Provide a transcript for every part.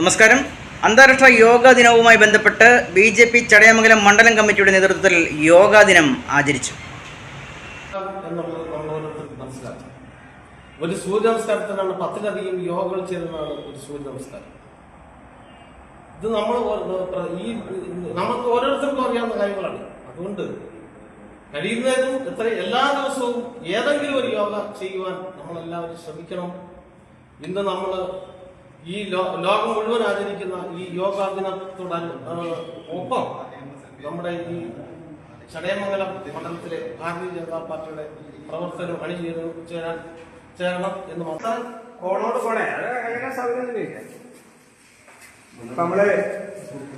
നമസ്കാരം. അന്താരാഷ്ട്ര യോഗാ ദിനവുമായി ബന്ധപ്പെട്ട് ബി ജെ പി ചടയമംഗലം മണ്ഡലം കമ്മിറ്റിയുടെ നേതൃത്വത്തിൽ യോഗാ ദിനം ആചരിച്ചു. ഒരു സൂര്യ നമസ്കാരത്തിനാണ് പത്തിലധികം യോഗകൾ ചേരുന്നതാണ് ഒരു സൂര്യ നമസ്കാരം ഇത് നമ്മൾ ഈ നമുക്ക് ഓരോരുത്തർക്കും അറിയാവുന്ന കാര്യങ്ങളാണ്. അതുകൊണ്ട് കഴിയുന്നതും എത്ര എല്ലാ ദിവസവും ഏതെങ്കിലും ഒരു യോഗ ചെയ്യുവാൻ നമ്മളെല്ലാവരും ശ്രമിക്കണം. ഇന്ന് നമ്മൾ ഈ ലോകം മുഴുവൻ ആചരിക്കുന്ന ഈ യോഗാ ഒപ്പം നമ്മുടെ ഈ ചടയമംഗലം മണ്ഡലത്തിലെ ഭാരതീയ ജനതാ പാർട്ടിയുടെ പ്രവർത്തനം അണിചേരു ചേരാൻ ചേരണം എന്ന് മാത്രം. അങ്ങനെ നമ്മൾ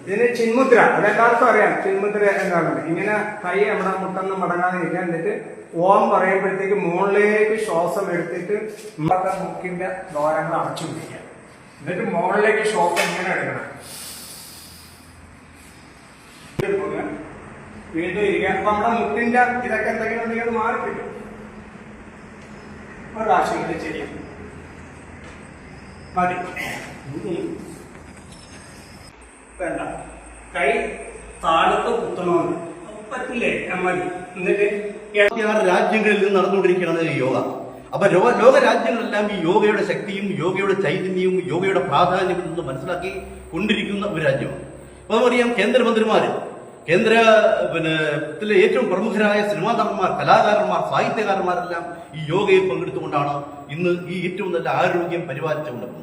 ഇതിന് ചിന്മുദ്ര അതെല്ലാവർക്കും അറിയാം. ചിന്മുദ്ര എന്താണ് ഇങ്ങനെ കൈ നമ്മുടെ മുട്ടെന്ന് മടങ്ങാതെ ഇരിക്കാൻ എന്നിട്ട് ഓം പറയുമ്പോഴത്തേക്ക് മുകളിലേക്ക് ശ്വാസം എടുത്തിട്ട് മുക്കിന്റെ ദ്വാരങ്ങൾ അടച്ചു പിടിക്കുക എന്നിട്ട് മുകളിലേക്ക് ഷോപ്പ് ഇങ്ങനെ എടുക്കണം. വീണ്ടും ഇരിക്കാൻ അപ്പൊ നമ്മുടെ മുട്ടിന്റെ ഇതൊക്കെ എന്തെങ്കിലും ഉണ്ടെങ്കിൽ അത് മാറിക്കിട്ടും. ഒരു പ്രാവശ്യം കൂടി മതി. വേണ്ട. കൈ താഴത്ത് കുത്തണമെന്ന് പറ്റില്ലേ മതി. എന്നിട്ട് രാജ്യങ്ങളിൽ നിന്ന് നടന്നുകൊണ്ടിരിക്കുകയാണ് യോഗ. അപ്പൊ ലോക രാജ്യങ്ങളെല്ലാം ഈ യോഗയുടെ ശക്തിയും യോഗയുടെ ചൈതന്യവും യോഗയുടെ പ്രാധാന്യവും എന്ന് മനസ്സിലാക്കി കൊണ്ടിരിക്കുന്ന ഒരു രാജ്യമാണ്. അപ്പൊ നമുക്കറിയാം കേന്ദ്രമന്ത്രിമാര് കേന്ദ്ര പിന്നെ ഏറ്റവും പ്രമുഖരായ സിനിമാ നടന്മാർ കലാകാരന്മാർ സാഹിത്യകാരന്മാരെല്ലാം ഈ യോഗയിൽ പങ്കെടുത്തുകൊണ്ടാണ് ഇന്ന് ഈ ഏറ്റവും നല്ല ആരോഗ്യം പരിപാലിച്ചുകൊണ്ടിരുന്നത്